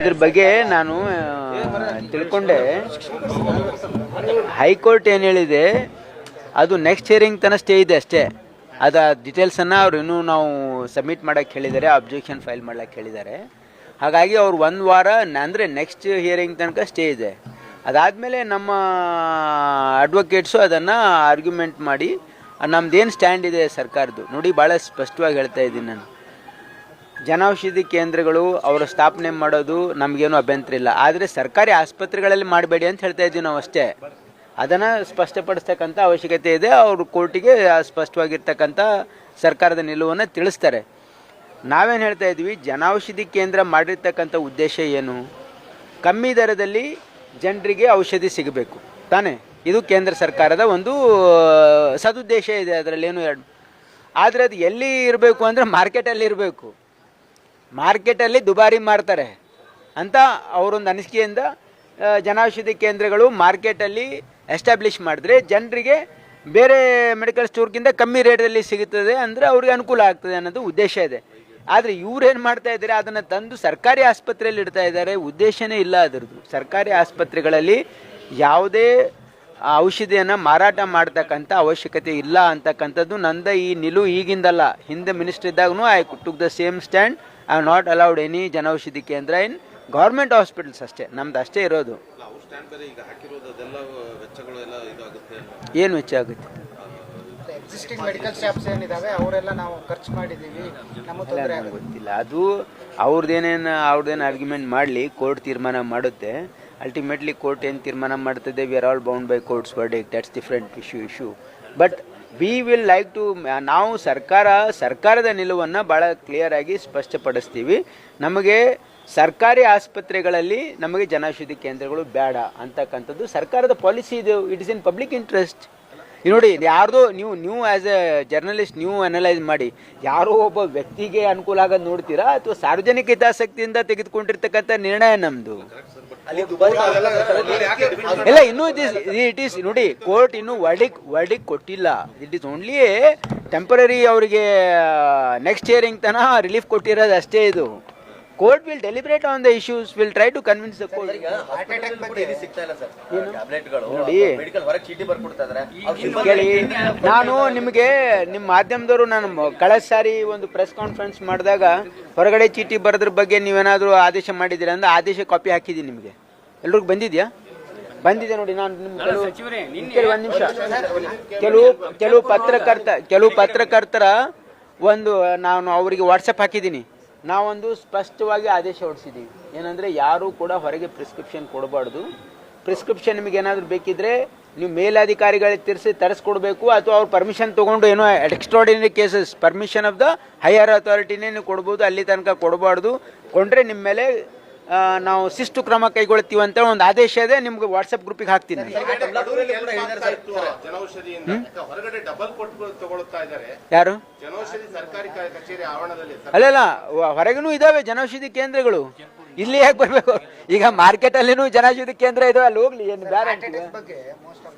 ಇದ್ರ ಬಗ್ಗೆ ನಾನು ತಿಳ್ಕೊಂಡೆ. ಹೈಕೋರ್ಟ್ ಏನು ಹೇಳಿದೆ, ಅದು ನೆಕ್ಸ್ಟ್ ಹಿಯರಿಂಗ್ ತನಕ ಸ್ಟೇ ಇದೆ ಅಷ್ಟೇ. ಅದ ಡೀಟೇಲ್ಸನ್ನು ಅವ್ರು ಇನ್ನೂ ನಾವು ಸಬ್ಮಿಟ್ ಮಾಡೋಕ್ಕೆ ಹೇಳಿದ್ದಾರೆ ಅಬ್ಜೆಕ್ಷನ್ ಫೈಲ್ ಮಾಡ್ಲಿಕ್ಕೆ ಹೇಳಿದ್ದಾರೆ. ಹಾಗಾಗಿ ಅವ್ರು ಒಂದು ವಾರ ಅಂದರೆ ನೆಕ್ಸ್ಟ್ ಹಿಯರಿಂಗ್ ತನಕ ಸ್ಟೇ ಇದೆ. ಅದಾದಮೇಲೆ ನಮ್ಮ ಅಡ್ವೊಕೇಟ್ಸು ಅದನ್ನು ಆರ್ಗ್ಯುಮೆಂಟ್ ಮಾಡಿ, ನಮ್ದೇನು ಸ್ಟ್ಯಾಂಡ್ ಇದೆ ಸರ್ಕಾರದ್ದು. ನೋಡಿ ಭಾಳ ಸ್ಪಷ್ಟವಾಗಿ ಹೇಳ್ತಾ ಇದ್ದೀನಿ ನಾನು. ಜನೌಷಧಿ ಕೇಂದ್ರಗಳು ಅವರು ಸ್ಥಾಪನೆ ಮಾಡೋದು ನಮಗೇನು ಅಭ್ಯಂತರ ಇಲ್ಲ. ಆದರೆ ಸರ್ಕಾರಿ ಆಸ್ಪತ್ರೆಗಳಲ್ಲಿ ಮಾಡಬೇಡಿ ಅಂತ ಹೇಳ್ತಾ ಇದ್ದೀವಿ ನಾವು ಅಷ್ಟೇ. ಅದನ್ನು ಸ್ಪಷ್ಟಪಡಿಸ್ತಕ್ಕಂಥ ಅವಶ್ಯಕತೆ ಇದೆ. ಅವರು ಕೋರ್ಟಿಗೆ ಸ್ಪಷ್ಟವಾಗಿರ್ತಕ್ಕಂಥ ಸರ್ಕಾರದ ನಿಲುವನ್ನು ತಿಳಿಸ್ತಾರೆ. ನಾವೇನು ಹೇಳ್ತಾ ಇದ್ವಿ ಜನೌಷಧಿ ಕೇಂದ್ರ ಮಾಡಿರ್ತಕ್ಕಂಥ ಉದ್ದೇಶ ಏನು? ಕಮ್ಮಿ ದರದಲ್ಲಿ ಜನರಿಗೆ ಔಷಧಿ ಸಿಗಬೇಕು. ತಾನೇ? ಇದು ಕೇಂದ್ರ ಸರ್ಕಾರದ ಒಂದು, ಸದುದ್ದೇಶ ಇದೆ. ಅದರಲ್ಲಿ ಏನು ಎರಡು. ಆದರೆ ಅದು ಎಲ್ಲಿ ಇರಬೇಕು ಅಂದರೆ ಮಾರ್ಕೆಟಲ್ಲಿ ಇರಬೇಕು. ಮಾರ್ಕೆಟಲ್ಲಿ ದುಬಾರಿ ಮಾಡ್ತಾರೆ ಅಂತ ಅವರೊಂದು ಅನಿಸಿಕೆಯಿಂದ ಜನೌಷಧಿ ಕೇಂದ್ರಗಳು ಮಾರ್ಕೆಟಲ್ಲಿ ಎಸ್ಟಾಬ್ಲಿಷ್ ಮಾಡಿದ್ರೆ ಜನರಿಗೆ ಬೇರೆ ಮೆಡಿಕಲ್ ಸ್ಟೋರ್ಗಿಂತ ಕಮ್ಮಿ ರೇಟಲ್ಲಿ ಸಿಗುತ್ತದೆ ಅಂದರೆ ಅವ್ರಿಗೆ ಅನುಕೂಲ ಆಗ್ತದೆ ಅನ್ನೋದು ಉದ್ದೇಶ ಇದೆ. ಆದರೆ ಇವ್ರೇನು ಮಾಡ್ತಾ ಇದ್ದಾರೆ, ಅದನ್ನು ತಂದು ಸರ್ಕಾರಿ ಆಸ್ಪತ್ರೆಯಲ್ಲಿ ಇಡ್ತಾ ಇದ್ದಾರೆ, ಉದ್ದೇಶನೇ ಇಲ್ಲ ಅದರದ್ದು. ಸರ್ಕಾರಿ ಆಸ್ಪತ್ರೆಗಳಲ್ಲಿ ಯಾವುದೇ ಔಷಧಿಯನ್ನು ಮಾರಾಟ ಮಾಡ್ತಕ್ಕಂಥ ಅವಶ್ಯಕತೆ ಇಲ್ಲ ಅಂತಕ್ಕಂಥದ್ದು ನಂದ ಈ ನಿಲುವು ಈಗಿಂದಲ್ಲ. ಹಿಂದೆ minister ಇದ್ದಾಗೂ I took the same stand I not allowed any Janaushadhi Kendra in government hospitals ಅಷ್ಟೇ ನಮ್ದು ಅಷ್ಟೇ ಇರೋದು. ಏನು? ವೆಚ್ಚ ಆಗುತ್ತೆ? ಎಕ್ಸಿಸ್ಟಿಂಗ್ ಮೆಡಿಕಲ್ ಶಾಪ್ಸ್ ಏನಿದಾವೆ ಅವರೆಲ್ಲ ನಾವು ಖರ್ಚು ಮಾಡಿದ್ದೀವಿ ನಮ್ಮ ತೊಂದರೆ ನನಗೆ ಗೊತ್ತಿಲ್ಲ. ಅದು ಅವ್ರದ್ದೇನೇನು ಅವ್ರದ್ದೇನು ಆರ್ಗ್ಯುಮೆಂಟ್ ಮಾಡಲಿ ಕೋರ್ಟ್ ತೀರ್ಮಾನ ಮಾಡುತ್ತೆ. ಅಲ್ಟಿಮೇಟ್ಲಿ ಕೋರ್ಟ್ ಏನು ತೀರ್ಮಾನ ಮಾಡ್ತದೆ we are all bound by court's verdict that's different issue issue but we will like to ನಾವು ಸರ್ಕಾರ, ಸರ್ಕಾರದ ನಿಲುವನ್ನು ಭಾಳ ಕ್ಲಿಯರಾಗಿ ಸ್ಪಷ್ಟಪಡಿಸ್ತೀವಿ. ನಮಗೆ ಸರ್ಕಾರಿ ಆಸ್ಪತ್ರೆಗಳಲ್ಲಿ ನಮಗೆ ಜನೌಷಧಿ ಕೇಂದ್ರಗಳು ಬೇಡ ಅಂತಕ್ಕಂಥದ್ದು ಸರ್ಕಾರದ ಪಾಲಿಸಿ ಇದು. It is in public interest ಈಗ ನೋಡಿ ಯಾರ್ದು ನೀವು ನೀವು ಆಸ್ ಎ ಜರ್ನಲಿಸ್ಟ್ ನೀವು ಅನಲೈಸ್ ಮಾಡಿ ಯಾರೋ ಒಬ್ಬ ವ್ಯಕ್ತಿಗೆ ಅನುಕೂಲ ಆಗೋದು ನೋಡ್ತೀರಾ? ಅಥವಾ ಸಾರ್ವಜನಿಕ ಹಿತಾಸಕ್ತಿಯಿಂದ ತೆಗೆದುಕೊಂಡಿರ್ತಕ್ಕಂಥ ನಿರ್ಣಯ ನಮ್ಮದು ಇಲ್ಲ ಇನ್ನೂ ಇಟ್ ಇಸ್ ಇಟ್ ಈಸ್ ನೋಡಿ ಕೋರ್ಟ್ ಇನ್ನೂ ವರ್ಡಿಕ್ ವರ್ಡಿಕ್ ಕೊಟ್ಟಿಲ್ಲ. ಇಟ್ ಈಸ್ ಓನ್ಲಿ ಟೆಂಪರರಿ ಅವರಿಗೆ ನೆಕ್ಸ್ಟ್ ಇಯರಿಂಗ್ ತನಕ ರಿಲೀಫ್ ಕೊಟ್ಟಿರೋದು ಅಷ್ಟೇ ಇದು. Court will deliberate on the issues will try to convince the court ಸಿಗ್ತಾ ಇಲ್ಲ ಸರ್. ಟ್ಯಾಬ್ಲೆಟ್ಗಳು ನೋಡಿ. ಮೆಡಿಕಲ್ ಹೊರಗೆ ಚೀಟಿ ಬರ್ಕೊಡ್ತಾ ಇದಾರೆ ಕೇಳಿ ನಾನು ನಿಮಗೆ ನಿಮ್ಮ ಮಾಧ್ಯಮದವರು ನಾನು ಕಳೆದ ಸಾರಿ ಒಂದು ಪ್ರೆಸ್ ಕಾನ್ಫರೆನ್ಸ್ ಮಾಡಿದಾಗ ಹೊರಗಡೆ ಚೀಟಿ ಬರೋದ್ರ ಬಗ್ಗೆ ನೀವೇನಾದರೂ ಆದೇಶ ಮಾಡಿದ್ದೀರಾ ಅಂದ್ರೆ ಆದೇಶ ಕಾಪಿ ಹಾಕಿದ್ದೀನಿ ನಿಮಗೆ. ಎಲ್ರಿಗೂ ಬಂದಿದೆಯಾ? ಬಂದಿದೆ ನೋಡಿ ನಾನು ನಿಮ್ಮ ಕೆಲವು ಕೆಲವು ಒಂದು ನಿಮಿಷ. ಕೆಲವು ಕೆಲವು ಪತ್ರಕರ್ತ ಕೆಲವು ಪತ್ರಕರ್ತರ ಒಂದು ನಾನು ಅವರಿಗೆ ವಾಟ್ಸಪ್ ಹಾಕಿದ್ದೀನಿ. ನಾವೊಂದು ಸ್ಪಷ್ಟವಾಗಿ ಆದೇಶ ಹೊರಡಿಸಿದ್ದೀವಿ. ಏನಂದರೆ ಯಾರೂ ಕೂಡ ಹೊರಗೆ ಪ್ರಿಸ್ಕ್ರಿಪ್ಷನ್ ಕೊಡಬಾರ್ದು. ಪ್ರಿಸ್ಕ್ರಿಪ್ಷನ್ ನಿಮಗೆ ಏನಾದರೂ ಬೇಕಿದ್ರೆ ನೀವು ಮೇಲಾಧಿಕಾರಿಗಳಿಗೆ ತಿರ್ಸಿ ತರಿಸ್ಕೊಡ್ಬೇಕು, ಅಥವಾ ಅವ್ರು ಪರ್ಮಿಷನ್ ತೊಗೊಂಡು ಏನೋ extraordinary cases permission of the higher ಅಥಾರಿಟಿನೇ ನೀವು ಕೊಡ್ಬೋದು, ಅಲ್ಲಿ ತನಕ ಕೊಡಬಾರ್ದು. ಕೊಂಡ್ರೆ ನಿಮ್ಮ ಮೇಲೆ ನಾವು ಶಿಸ್ತು ಕ್ರಮ ಕೈಗೊಳ್ತೀವಿ ಅಂತ ಒಂದು ಆದೇಶ ಇದೆ ನಿಮ್ಗೆ ವಾಟ್ಸಪ್ ಗ್ರೂಪಿಗೆ ಹಾಕ್ತೀನಿ. ಯಾರು? ಅಲ್ಲ ಹೊರಗೂ ಕ- ಕಚೇರಿ ಆವರಣದಲ್ಲಿ ಅಲ್ಲಲ್ಲ ವ- ಇದಾವೆ ಜನೌಷಧಿ ಕೇಂದ್ರಗಳು. ಇಲ್ಲಿ ಯಾಕೆ ಬರಬೇಕು? ಈಗ ಮಾರ್ಕೆಟ್ ಅಲ್ಲಿನೂ ಜನೌಷಧಿ ಕೇಂದ್ರ ಇದಾವೆ ಅಲ್ಲಿ ಹೋಗ್ಲಿ ಏನು ಬೇರೆ ಬಗ್ಗೆ ಮೋಸ್ಟ್ ಆಫ್